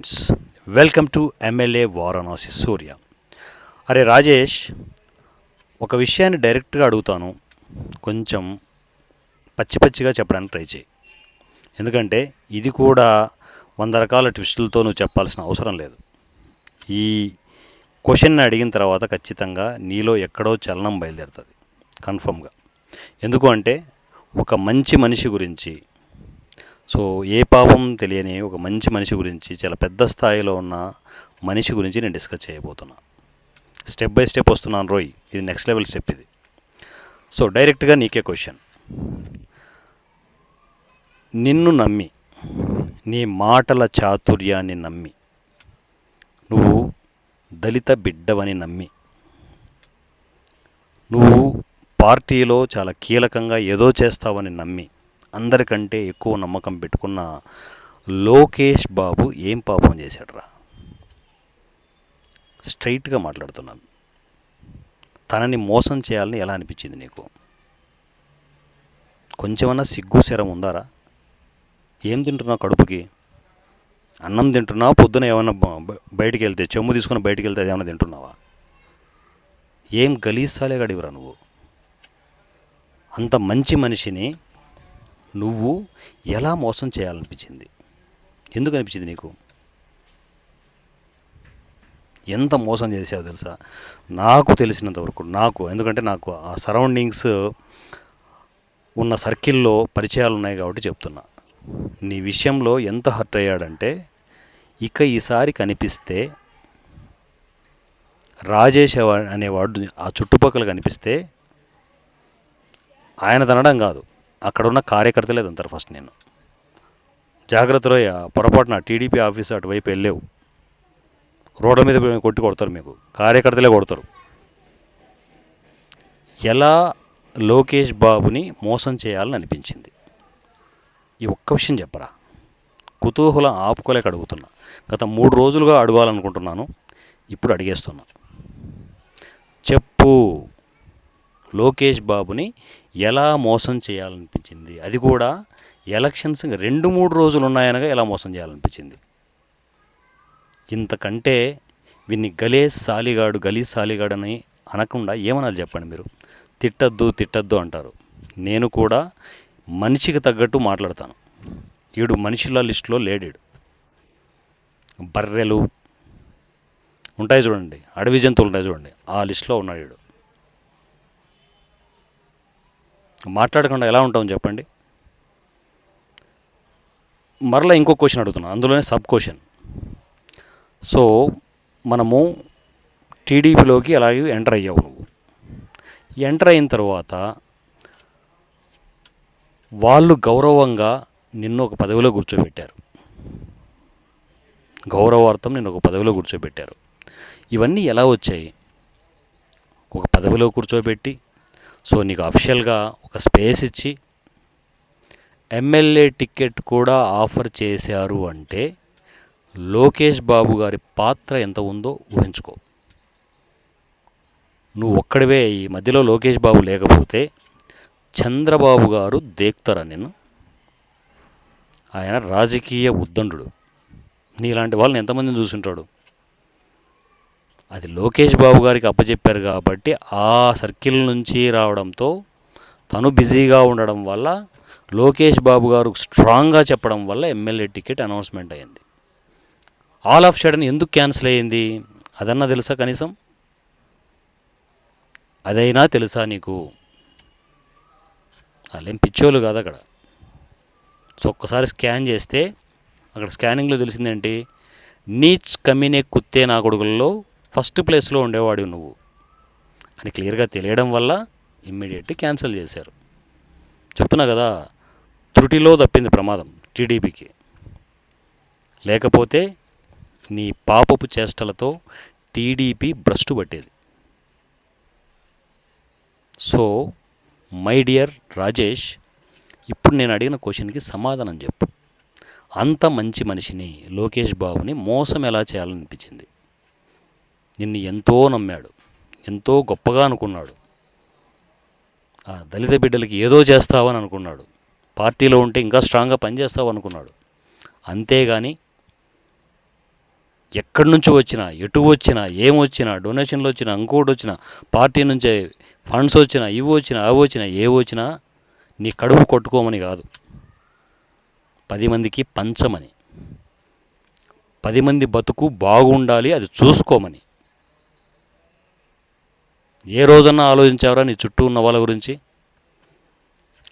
Friends welcome to MLA Varanasi Surya అరే రాజేష్ ఒక విషయాన్ని డైరెక్ట్గా అడుగుతాను. కొంచెం పచ్చి పచ్చిగా చెప్పడానికి ట్రై చేయి. ఎందుకంటే ఇది కూడా వంద రకాల ట్విస్టులతో నువ్వు చెప్పాల్సిన అవసరం లేదు. ఈ క్వశ్చన్ అడిగిన తర్వాత ఖచ్చితంగా నీలో ఎక్కడో చలనం బయలుదేరుతుంది. కన్ఫర్మ్గా. ఎందుకు అంటే ఒక మంచి మనిషి గురించి సో ఏ పాపం తెలియని ఒక మంచి మనిషి గురించి చాలా పెద్ద స్థాయిలో ఉన్న మనిషి గురించి నేను డిస్కస్ చేయబోతున్నా. స్టెప్ బై స్టెప్ వస్తున్నాను రోయ్. ఇది నెక్స్ట్ లెవెల్ స్టెప్ ఇది. సో డైరెక్ట్గా నీకే క్వశ్చన్. నిన్ను నమ్మి నీ మాటల చాతుర్యాన్ని నమ్మి నువ్వు దళిత బిడ్డవని నమ్మి నువ్వు పార్టీలో చాలా కీలకంగా ఏదో చేస్తావని నమ్మి అందరికంటే ఎక్కువ నమ్మకం పెట్టుకున్న లోకేష్ బాబు ఏం పాపం చేశాడురా? స్ట్రైట్గా మాట్లాడుతున్నాను తనని మోసం చేయాలని ఎలా అనిపించింది నీకు? కొంచెమన్నా సిగ్గు శరం ఉందారా? ఏం తింటున్నావు కడుపుకి? అన్నం తింటున్నావా పొద్దున ఏమైనా బయటికి వెళ్తే చెమ్ము తీసుకుని బయటికి వెళ్తే అది ఏమైనా తింటున్నావా? ఏం గలీసాలే గడివరా నువ్వు? అంత మంచి మనిషిని నువ్వు ఎలా మోసం చేయాలనిపించింది? ఎందుకు అనిపించింది నీకు? ఎంత మోసం చేసావు తెలుసా? నాకు తెలిసినంత వరకు నాకు ఎందుకంటే నాకు ఆ సరౌండింగ్స్ ఉన్న సర్కిల్లో పరిచయాలు ఉన్నాయి కాబట్టి చెప్తున్నా. నీ విషయంలో ఎంత హర్ట్ అయ్యాడంటే ఇక ఈసారి కనిపిస్తే రాజేష్ అనేవాడు ఆ చుట్టుపక్కల కనిపిస్తే ఆయన తనడం కాదు. అక్కడ ఉన్న కార్యకర్తలే తంతారు ఫస్ట్ నేను. జాగ్రత్త రోయ పొరపాటున టీడీపీ ఆఫీస్ అటువైపు వెళ్ళేవు. రోడ్ల మీద కొట్టి కొడతారు మీకు. కార్యకర్తలే కొడతారు. ఎలా లోకేష్ బాబుని మోసం చేయాలని అనిపించింది? ఈ ఒక్క విషయం చెప్పరా? కుతూహలం ఆపుకోలేక అడుగుతున్నా. గత మూడు రోజులుగా అడగాలనుకుంటున్నాను. ఇప్పుడు అడిగేస్తున్నా. చెప్పు. లోకేష్ బాబుని ఎలా మోసం చేయాలనిపించింది? అది కూడా ఎలక్షన్స్ రెండు మూడు రోజులు ఉన్నాయనగా ఎలా మోసం చేయాలనిపించింది? ఇంతకంటే వీన్ని గలే సాలిగాడు గలీ సాలిగాడని అనకుండా ఏమనాలి చెప్పండి మీరు? తిట్టద్దు తిట్టద్దు అంటారు. నేను కూడా మనిషికి తగ్గట్టు మాట్లాడతాను. ఈడు మనుషుల లిస్టులో లేడీడు. బర్రెలు ఉంటాయి చూడండి అడవి జంతువులు ఉంటాయి చూడండి ఆ లిస్టులో ఉన్నాడు ఈడు మాట్లాడకుండా ఎలా ఉంటాం చెప్పండి. మరలా ఇంకో క్వశ్చన్ అడుగుతున్నాను అందులోనే సబ్ క్వశ్చన్. సో మనము టీడీపీలోకి అలాగే ఎంటర్ అయ్యావు నువ్వు. ఎంటర్ అయిన తర్వాత వాళ్ళు గౌరవంగా నిన్ను ఒక పదవిలో కూర్చోబెట్టారు. గౌరవార్థం నిన్ను ఒక పదవిలో కూర్చోబెట్టారు. ఇవన్నీ ఎలా వచ్చాయి? ఒక పదవిలో కూర్చోబెట్టి సో నీకు అఫిషియల్గా ఒక స్పేస్ ఇచ్చి ఎమ్మెల్యే టికెట్ కూడా ఆఫర్ చేశారు అంటే లోకేష్ బాబు గారి పాత్ర ఎంత ఉందో ఊహించుకో. నువ్వు ఒక్కడివే ఈ మధ్యలో లోకేష్ బాబు లేకపోతే చంద్రబాబు గారు దేక్తారా నేను ఆయన రాజకీయ ఉద్దండు నీలాంటి వాళ్ళని ఎంతమందిని చూసుంటాడు? అది లోకేష్ బాబు గారికి అప్పచెప్పారు కాబట్టి ఆ సర్కిల్ నుంచి రావడంతో తను బిజీగా ఉండడం వల్ల లోకేష్ బాబు గారు స్ట్రాంగ్గా చెప్పడం వల్ల ఎమ్మెల్యే టికెట్ అనౌన్స్మెంట్ అయింది. ఆల్ ఆఫ్ సడన్ ఎందుకు క్యాన్సిల్ అయ్యింది? అదన్నా తెలుసా కనీసం? అదైనా తెలుసా నీకు? వాళ్ళేం పిచ్చోళ్ళు కాదు అక్కడ. సో ఒక్కసారి స్కాన్ చేస్తే అక్కడ స్కానింగ్లో తెలిసిందేంటి? నీచ్ కమినే కుత్తే నా కొడుకుల్లో ఫస్ట్ ప్లేస్లో ఉండేవాడు నువ్వు అని క్లియర్గా తెలియడం వల్ల ఇమ్మీడియట్ క్యాన్సిల్ చేశారు. చెప్తున్నా కదా త్రుటిలో తప్పింది ప్రమాదం టీడీపీకి. లేకపోతే నీ పాపపు చేష్టలతో టీడీపీ భ్రష్టు పట్టేది. సో మై డియర్ రాజేష్ ఇప్పుడు నేను అడిగిన క్వశ్చన్కి సమాధానం చెప్పు. అంత మంచి మనిషిని లోకేష్ బాబుని మోసం ఎలా చేయాలనిపించింది? నిన్ను ఎంతో నమ్మాడు ఎంతో గొప్పగా అనుకున్నాడు. ఆ దళిత బిడ్డలకి ఏదో చేస్తావని అనుకున్నాడు. పార్టీలో ఉంటే ఇంకా స్ట్రాంగ్గా పనిచేస్తావు అనుకున్నాడు. అంతేగాని ఎక్కడి నుంచి వచ్చినా ఎటు వచ్చినా ఏం వచ్చినా డొనేషన్లు వచ్చినా ఇంకోటి వచ్చినా పార్టీ నుంచే ఫండ్స్ వచ్చినా ఇవి వచ్చినా అవి వచ్చినా ఏ వచ్చినా నీ కడుపు కొట్టుకోమని కాదు. పది మందికి పంచమని. పది మంది బతుకు బాగుండాలి అది చూసుకోమని. ఏ రోజన్నా ఆలోచించావరా నీ చుట్టూ ఉన్న వాళ్ళ గురించి?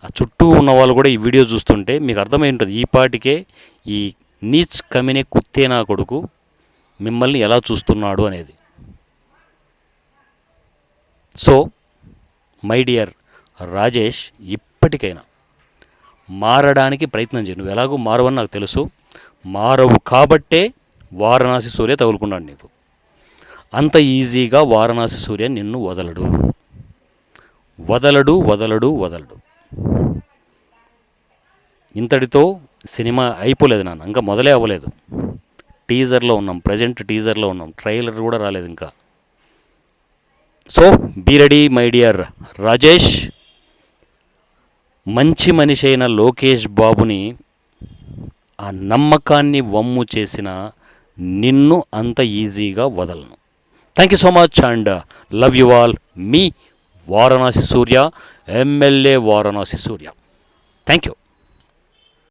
ఆ చుట్టూ ఉన్న వాళ్ళు కూడా ఈ వీడియో చూస్తుంటే మీకు అర్థమై ఉంటుంది ఈ పాటికే ఈ నీచ్ కమినే కుత్తే నా కొడుకు మిమ్మల్ని ఎలా చూస్తున్నాడు అనేది. సో మై డియర్ రాజేష్ ఇప్పటికైనా మారడానికి ప్రయత్నం చేయి. నువ్వు ఎలాగో మారవని నాకు తెలుసు. మారవు కాబట్టే వారణాసి సూర్య తగులుకున్నాడు నీకు. అంత ఈజీగా వారణాసి సూర్య నిన్ను వదలడు. వదలడు వదలడు వదలడు. ఇంతటితో సినిమా అయిపోలేదు నాన్న ఇంకా మొదలే అవ్వలేదు. టీజర్లో ఉన్నాం ప్రజెంట్ టీజర్లో ఉన్నాం ట్రైలర్ కూడా రాలేదు ఇంకా. So be ready my dear Rajesh. మంచి మనిషి అయిన లోకేష్ బాబుని ఆ నమ్మకాన్ని వమ్ము చేసిన నిన్ను అంత ఈజీగా వదలను. Thank you so much and love you all me Varanasi Surya MLA Varanasi Surya thank you